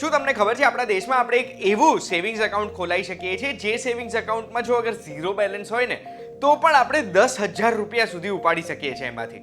શું તમને ખબર છે, આપણા દેશમાં આપણે એક એવું સેવિંગ્સ એકાઉન્ટ ખોલાવી શકીએ છીએ, જે સેવિંગ્સ એકાઉન્ટમાં જો અગર ઝીરો બેલેન્સ હોય ને, તો પણ આપણે દસ હજાર રૂપિયા સુધી ઉપાડી શકીએ છીએ એમાંથી.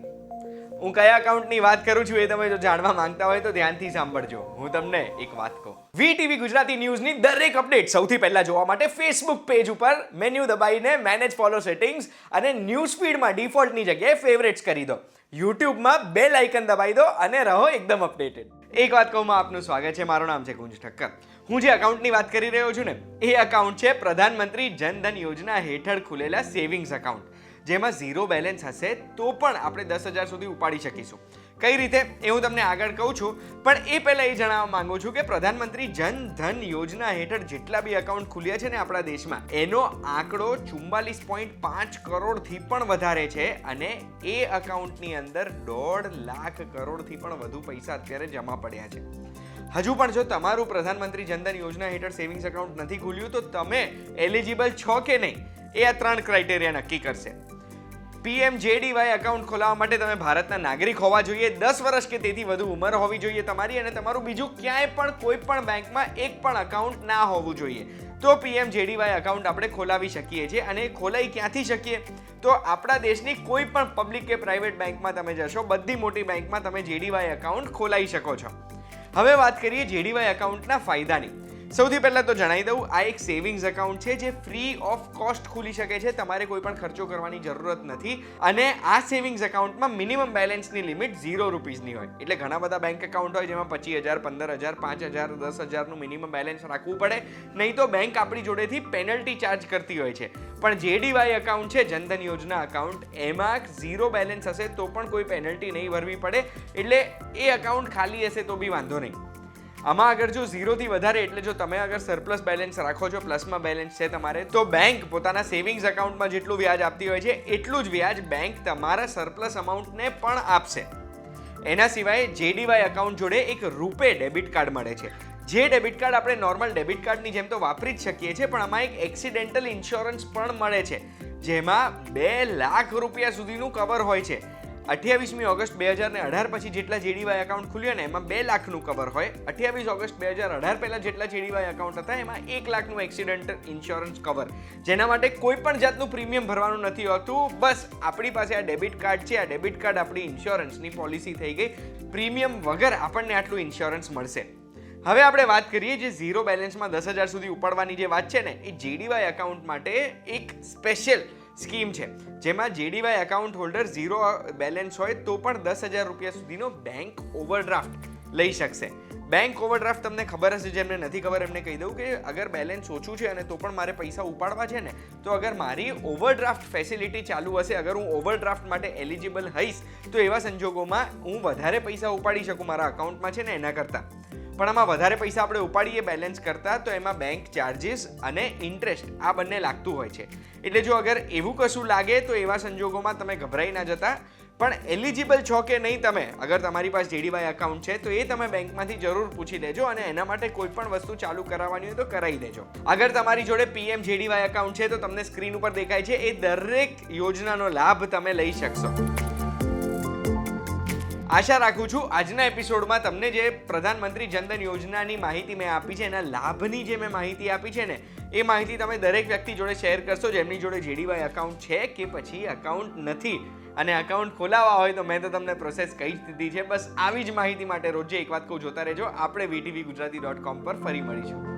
હું કયા એકાઉન્ટની વાત કરું છું એ તમે જો જાણવા માંગતા હોય તો ધ્યાનથી સાંભળજો. હું તમને એક વાત કહું. વી ટીવી ગુજરાતી ન્યૂઝની દરેક અપડેટ સૌથી પહેલા જોવા માટે ફેસબુક પેજ ઉપર મેન્યુ દબાઈને મેનેજ ફોલો સેટિંગ્સ અને ન્યૂઝ ફીડમાં ડિફોલ્ટની જગ્યાએ ફેવરેટ્સ કરી દો. યુટ્યુબમાં બેલ આઇકન દબાઈ દો અને રહો એકદમ અપડેટેડ એક વાત કહું, માં આપનું સ્વાગત છે. મારું નામ છે ગુંજ ઠક્કર. હું જે અકાઉન્ટની વાત કરી રહ્યો છું ને, એ અકાઉન્ટ છે પ્રધાનમંત્રી જનધન યોજના હેઠળ ખુલેલા સેવિંગ્સ અકાઉન્ટ જેમાં ઝીરો બેલેન્સ હશે તો પણ આપણે દસ હજાર સુધી ઉપાડી શકીશું. કઈ રીતે એ હું તમને આગળ કહું છું. પણ એ પહેલાં એ જણાવવા માંગુ છું કે પ્રધાનમંત્રી જન ધન યોજના હેઠળ જેટલા બી એકાઉન્ટ ખુલ્યા છે ને આપણા દેશમાં, એનો આંકડો ચુમ્બાલીસ પોઈન્ટ પાંચ કરોડથી પણ વધારે છે અને એ અકાઉન્ટની અંદર દોઢ લાખ કરોડથી પણ વધુ પૈસા અત્યારે જમા પડ્યા છે. હજુ પણ જો તમારું પ્રધાનમંત્રી જનધન યોજના હેઠળ સેવિંગ્સ એકાઉન્ટ નથી ખુલ્યું, તો તમે એલિજિબલ છો કે નહીં? એ આ ત્રણ ક્રાઇટેરિયા નક્કી કરશે. પીએમ જેડીવાય એકાઉન્ટ ખોલાવવા માટે તમે ભારતના નાગરિક હોવા જોઈએ. દસ વર્ષ કે તેથી વધુ ઉંમર હોવી જોઈએ તમારી અને તમારું બીજું ક્યાંય પણ કોઈ પણ બેંકમાં એક પણ એકાઉન્ટ ના હોવું જોઈએ. તો પીએમ જેડીવાય એકાઉન્ટ આપણે ખોલાવી શકીએ છીએ અને ખોલાઈ ક્યાંથી શકીએ? તો આપણા દેશની કોઈ પણ પબ્લિક કે પ્રાઇવેટ બેંકમાં તમે જશો, બધી મોટી બેંકમાં તમે જેડીવાય એકાઉન્ટ ખોલાવી શકો છો. હવે વાત કરીએ જેડીવાય એકાઉન્ટના ફાયદાની. સૌથી પહેલાં તો જણાવી દઉં, આ એક સેવિંગ્સ એકાઉન્ટ છે જે ફ્રી ઓફ કોસ્ટ ખુલી શકે છે, તમારે કોઈ પણ ખર્ચો કરવાની જરૂરત નથી. અને આ સેવિંગ્સ એકાઉન્ટમાં મિનિમમ બેલેન્સની લિમિટ ઝીરો રૂપીઝની હોય. એટલે ઘણા બધા બેંક એકાઉન્ટ હોય જેમાં પચીસ હજાર, પંદર હજાર, પાંચ હજાર, દસ હજારનું મિનિમમ બેલેન્સ રાખવું પડે. નહીં તો બેંક આપણી જોડેથી પેનલ્ટી ચાર્જ કરતી હોય છે. પણ જેડીવાય એકાઉન્ટ છે, જનધન યોજના એકાઉન્ટ એમાં ઝીરો બેલેન્સ હશે તો પણ કોઈ પેનલ્ટી નહીં ભરવી પડે. એટલે એ એકાઉન્ટ ખાલી હશે તો બી વાંધો નહીં. આમાં અગર જો ઝીરોથી વધારે, એટલે જો તમે અગર સરપ્લસ બેલેન્સ રાખો છો પ્લસમાં બેલેન્સ છે તમારે, તો બેંક પોતાના સેવિંગ્સ એકાઉન્ટમાં જેટલું વ્યાજ આપતી હોય છે, એટલું જ વ્યાજ બેંક તમારા સરપ્લસ અમાઉન્ટને પણ આપશે. એના સિવાય જેડીવાય એકાઉન્ટ જોડે એક રૂપે ડેબિટ કાર્ડ મળે છે. જે ડેબિટ કાર્ડ આપણે નોર્મલ ડેબિટ કાર્ડની જેમ તો વાપરી જ શકીએ છીએ, પણ આમાં એક એક્સિડેન્ટલ ઇન્સ્યોરન્સ પણ મળે છે, જેમાં બે લાખ રૂપિયા સુધીનું કવર હોય છે. અઠ્યાવીસમી ઓગસ્ટ બે હજાર ને અઢાર પછી જેટલા જેડીવાય એકાઉન્ટ ખુલ્યા ને, એમાં બે લાખનું કવર હોય. અઠ્યાવીસ ઓગસ્ટ બે હજાર અઢાર પહેલાં જેટલા જેડીવાય એકાઉન્ટ હતા, એમાં એક લાખનું એક્સિડન્ટ ઇન્સ્યોરન્સ કવર જેના માટે કોઈ પણ જાતનું પ્રીમિયમ ભરવાનું નથી હોતું. બસ, આપણી પાસે આ ડેબિટ કાર્ડ છે. આ ડેબિટ કાર્ડ આપણી ઇન્સ્યોરન્સની પોલિસી થઈ ગઈ. પ્રીમિયમ વગર આપણને આટલું ઇન્સ્યોરન્સ મળશે. હવે આપણે વાત કરીએ જે ઝીરો બેલેન્સમાં દસ હજાર સુધી ઉપાડવાની જે વાત છે ને, એ જેડીવાય એકાઉન્ટ માટે એક સ્પેશિયલ સ્કીમ છે. જેમાં JDY account holder zero balance હોય તો પણ દસ હજાર રૂપિયા સુધીનો બેંક ઓવરડ્રાફ્ટ લઈ શકશે. બેંક ઓવરડ્રાફ્ટ તમને ખબર હશે જેમને નથી ખબર, એમને કહી દઉં કે અગર બેલેન્સ ઓછું છે અને તો પણ મારે પૈસા ઉપાડવા છે ને, તો અગર મારી ઓવરડ્રાફ્ટ ફેસિલિટી ચાલુ હશે, અગર હું ઓવરડ્રાફ્ટ માટે એલિજિબલ હઈશ, તો એવા સંજોગોમાં હું વધારે પૈસા ઉપાડી શકું મારા અકાઉન્ટમાં છે ને એના કરતાં. પણ આમાં વધારે પૈસા આપણે ઉપાડીએ બેલેન્સ કરતાં, તો એમાં બેંક ચાર્જિસ અને ઇન્ટરેસ્ટ આ બંને લાગતું હોય છે. એટલે જો અગર એવું કશું લાગે, તો એવા સંજોગોમાં તમે ગભરાઈ ના જતા. પણ એલિજિબલ છો કે નહીં તમે, અગર તમારી પાસે જેડીવાય એકાઉન્ટ છે, તો એ તમે બેંકમાંથી જરૂર પૂછી લેજો અને એના માટે કોઈ પણ વસ્તુ ચાલુ કરાવવાની હોય તો કરાવી દેજો. અગર તમારી જોડે પીએમ જેડીવાય એકાઉન્ટ છે, તો તમને સ્ક્રીન ઉપર દેખાય છે, એ દરેક યોજનાનો લાભ તમે લઈ શકશો. આશા રાખું છું આજના એપિસોડમાં તમને જે પ્રધાનમંત્રી જનધન યોજનાની માહિતી મેં આપી છે, એના લાભની જે મેં માહિતી આપી છે ને, એ માહિતી તમે દરેક વ્યક્તિ જોડે શેર કરશો, જેમની જોડે જેડીવાય અકાઉન્ટ છે કે પછી અકાઉન્ટ નથી. અને અકાઉન્ટ ખોલાવવા હોય તો મેં તો તમને પ્રોસેસ કહી જ દીધી છે. બસ આવી જ માહિતી માટે રોજે એક વાત કહું, જોતા રહેજો. આપણે વીટીવી ગુજરાતી ડોટ કોમ પર ફરી મળીશું.